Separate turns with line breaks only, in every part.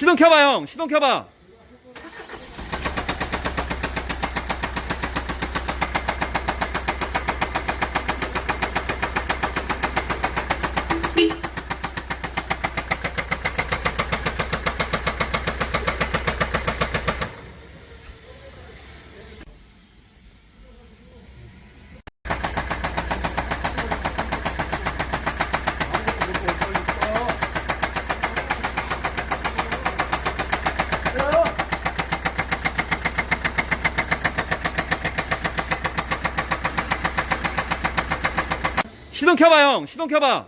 시동 켜봐 형. 시동 켜봐 시동 켜봐 형. 시동 켜봐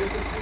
Это